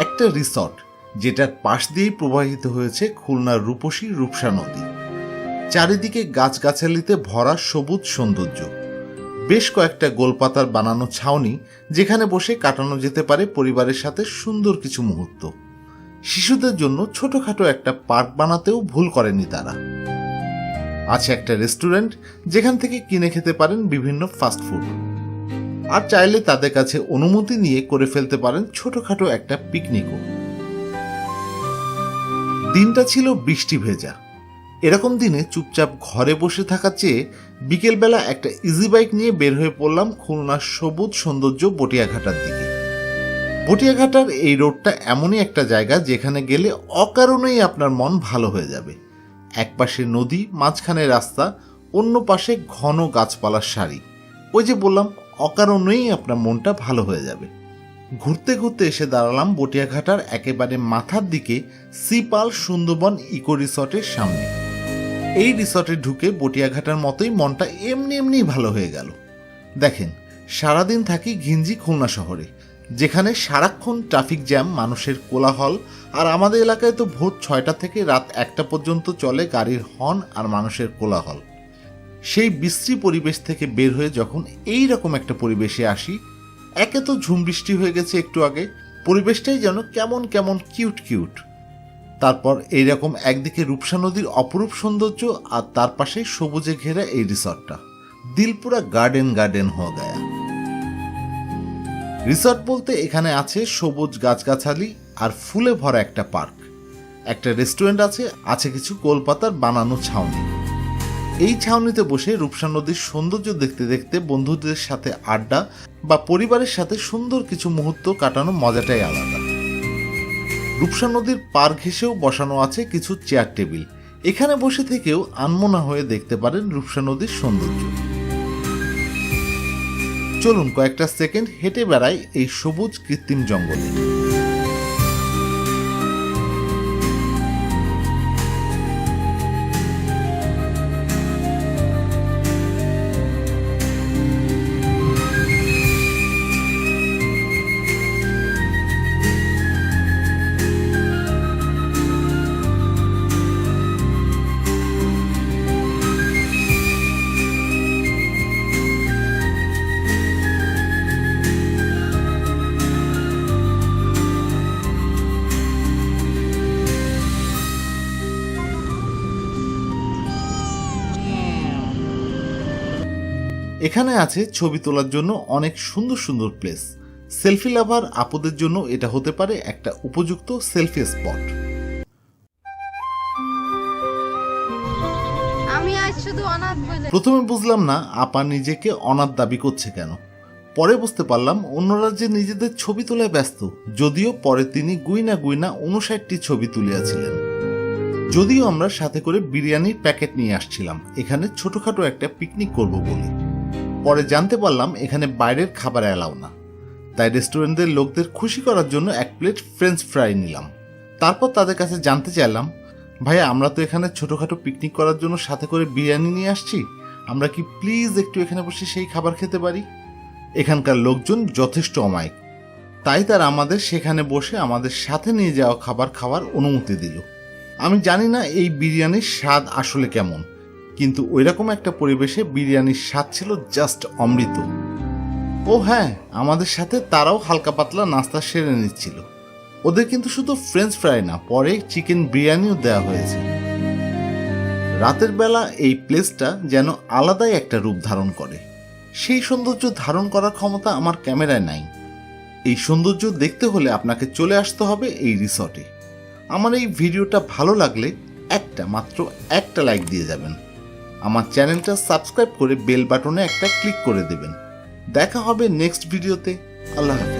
একটা রিসর্ট যেটার পাশ দিয়েই প্রবাহিত হয়েছে খুলনার রূপসী রূপসা নদী। চারিদিকে গাছগাছালিতে ভরা সবুজ সৌন্দর্য। বেশ কয়েকটা গোলপাতার বানানো ছাউনি যেখানে বসে কাটানো যেতে পারে পরিবারের সাথে সুন্দর কিছু মুহূর্ত। শিশুদের জন্য ছোটখাটো একটা পার্ক বানাতেও ভুল করেনি তারা। আছে একটা রেস্টুরেন্ট যেখান থেকে কিনে খেতে পারেন বিভিন্ন ফাস্ট ফুড। আর চাইলে তাদের কাছে অনুমতি নিয়ে করে ফেলতে পারেন ছোটখাটো একটা পিকনিকও। দিনটা ছিল বৃষ্টি ভেজা। এরকম দিনে চুপচাপ ঘরে বসে থাকার চেয়ে বিকেলবেলা একটা ইজি বাইক নিয়ে বের হয়ে পড়লাম খুলনার সবুজ সৌন্দর্য বটিয়াঘাটার দিকে। বটিয়াঘাটার এই রোডটা এমনই একটা জায়গা যেখানে গেলে অকারণেই আপনার মন ভালো হয়ে যাবে। এক পাশে নদী, মাঝখানে রাস্তা, অন্য পাশে ঘন গাছপালার সারি। ওই যে বললাম অকারণেই আপনার মনটা ভালো হয়ে যাবে। ঘুরতে ঘুরতে এসে দাঁড়ালাম বটিয়াঘাটার একেবারে মাথার দিকে সিপাল সুন্দরবন ইকো রিসর্টের সামনে। এই রিসর্টে ঢুকে বটিয়াঘাটার মতোই মনটা এমনি এমনি ভালো হয়ে গেল। দেখেন, সারাদিন থাকি ঘিঞ্জি খুলনা শহরে, যেখানে সারাক্ষণ ট্রাফিক জ্যাম, মানুষের কোলাহল, আর আমাদের এলাকায় তো ভোর ছয়টা থেকে রাত একটা পর্যন্ত চলে গাড়ির হর্ন আর মানুষের কোলাহল। সেই বিশ্রী পরিবেশ থেকে বের হয়ে যখন এই রকম একটা পরিবেশে আসি, একে তো ঝুম বৃষ্টি হয়ে গেছে একটু আগে, পরিবেশটাই যেন কেমন কেমন কিউট কিউট। তারপর এইরকম একদিকে রূপসা নদীর অপরূপ সৌন্দর্য আর তার পাশে সবুজে ঘেরা এই রিসর্টটা। দিলপুরা গার্ডেন গার্ডেন হয়ে গায়া। রিসর্ট বলতে এখানে আছে সবুজ গাছগাছালি আর ফুলে ভরা একটা পার্ক। একটা রেস্টুরেন্ট আছে আছে কিছু কলপাতার বানানো ছাউনি। এই ছাউনিতে বসে রূপসা নদীর সৌন্দর্য দেখতে দেখতে বন্ধুদের সাথে আড্ডা বা পরিবারের সাথে সুন্দর কিছু মুহূর্ত কাটানো মজাটাই আলাদা। রূপসা নদীর পার ঘেঁষেও বসানো আছে কিছু চেয়ার টেবিল। এখানে বসে থেকেও আনমনা হয়ে দেখতে পারেন রূপসা নদীর সৌন্দর্য। চলুন কয়েকটা সেকেন্ড হেঁটে বেড়াই এই সবুজ কৃত্রিম জঙ্গলে। এখানে আছে ছবি তোলার জন্য অনেক সুন্দর সুন্দর প্লেস সেলফি লাভার আপদের জন্য এটা হতে পারে একটা উপযুক্ত সেলফি স্পট প্রথমে বুঝলাম না আপা নিজেকে অনাথ দাবি করছে কেন। পরে বুঝতে পারলাম অন্যরা যে নিজেদের ছবি তোলায় ব্যস্ত যদিও পরে তিনি গুইনা গুইনা উনষাটটি ছবি তুলিয়াছিলেন। যদিও আমরা সাথে করে বিরিয়ানির প্যাকেট নিয়ে আসছিলাম এখানে ছোটখাটো একটা পিকনিক করব বলে। পরে জানতে পারলাম এখানে বাইরের খাবার অ্যালাও না। তাই রেস্টুরেন্টের লোকদের খুশি করার জন্য এক প্লেট ফ্রেঞ্চ ফ্রাই নিলাম। তারপর তাদের কাছে জানতে চাইলাম, ভাইয়া, আমরা তো এখানে ছোটোখাটো পিকনিক করার জন্য সাথে করে বিরিয়ানি নিয়ে আসছি। আমরা কি প্লিজ একটু এখানে বসে সেই খাবার খেতে পারি? এখানকার লোকজন যথেষ্ট অমায়িক। তাই তারা আমাদের সেখানে বসে আমাদের সাথে নিয়ে যাওয়া খাবার খাওয়ার অনুমতি দিল। আমি জানি না এই বিরিয়ানির স্বাদ আসলে কেমন। কিন্তু ওইরকম একটা পরিবেশে বিরিয়ানির স্বাদ ছিল জাস্ট অমৃত। ও হ্যাঁ আমাদের সাথে তারাও হালকা পাতলা নাস্তা সেরে নিচ্ছিল। ওদের কিন্তু শুধু ফ্রেঞ্চ ফ্রাই না, পরে চিকেন বিরিয়ানিও দেওয়া হয়েছে। রাতের বেলা এই প্লেসটা যেন আলাদাই একটা রূপ ধারণ করে। সেই সৌন্দর্য ধারণ করার ক্ষমতা আমার ক্যামেরায় নাই। এই সৌন্দর্য দেখতে হলে আপনাকে চলে আসতে হবে এই রিসর্টে আমার এই ভিডিওটা ভালো লাগলে একটা মাত্র একটা লাইক দিয়ে যাবেন। আমার চ্যানেলটা সাবস্ক্রাইব করে বেল বাটনে একটা ক্লিক করে দেবেন। দেখা হবে নেক্সট ভিডিওতে। আল্লাহ হাফেজ।